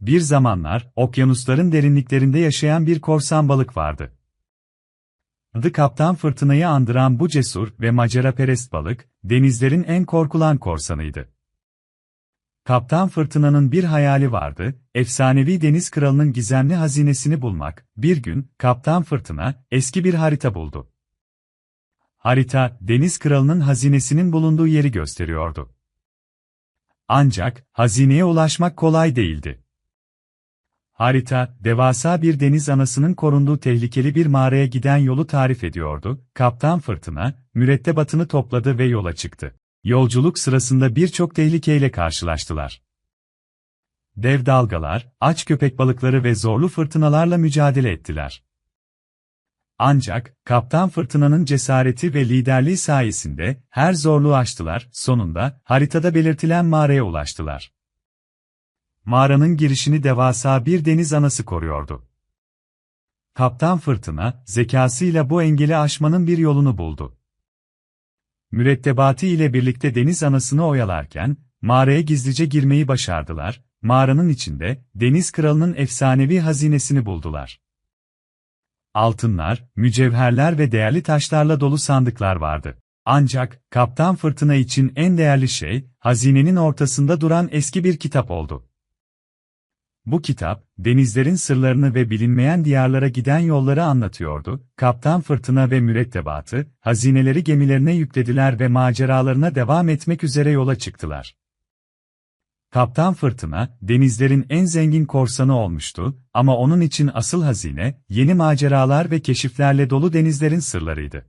Bir zamanlar, okyanusların derinliklerinde yaşayan bir korsan balık vardı. Adı Kaptan Fırtına'yı andıran bu cesur ve maceraperest balık, denizlerin en korkulan korsanıydı. Kaptan Fırtına'nın bir hayali vardı, efsanevi deniz kralının gizemli hazinesini bulmak. Bir gün, Kaptan Fırtına, eski bir harita buldu. Harita, deniz kralının hazinesinin bulunduğu yeri gösteriyordu. Ancak, hazineye ulaşmak kolay değildi. Harita, devasa bir deniz anasının korunduğu tehlikeli bir mağaraya giden yolu tarif ediyordu. Kaptan Fırtına, mürettebatını topladı ve yola çıktı. Yolculuk sırasında birçok tehlikeyle karşılaştılar. Dev dalgalar, aç köpek balıkları ve zorlu fırtınalarla mücadele ettiler. Ancak, Kaptan Fırtına'nın cesareti ve liderliği sayesinde her zorluğu aştılar, sonunda haritada belirtilen mağaraya ulaştılar. Mağaranın girişini devasa bir deniz anası koruyordu. Kaptan Fırtına, zekasıyla bu engeli aşmanın bir yolunu buldu. Mürettebatı ile birlikte deniz anasını oyalarken, mağaraya gizlice girmeyi başardılar, mağaranın içinde, deniz kralının efsanevi hazinesini buldular. Altınlar, mücevherler ve değerli taşlarla dolu sandıklar vardı. Ancak, Kaptan Fırtına için en değerli şey, hazinenin ortasında duran eski bir kitap oldu. Bu kitap, denizlerin sırlarını ve bilinmeyen diyarlara giden yolları anlatıyordu. Kaptan Fırtına ve mürettebatı, hazineleri gemilerine yüklediler ve maceralarına devam etmek üzere yola çıktılar. Kaptan Fırtına, denizlerin en zengin korsanı olmuştu ama onun için asıl hazine, yeni maceralar ve keşiflerle dolu denizlerin sırlarıydı.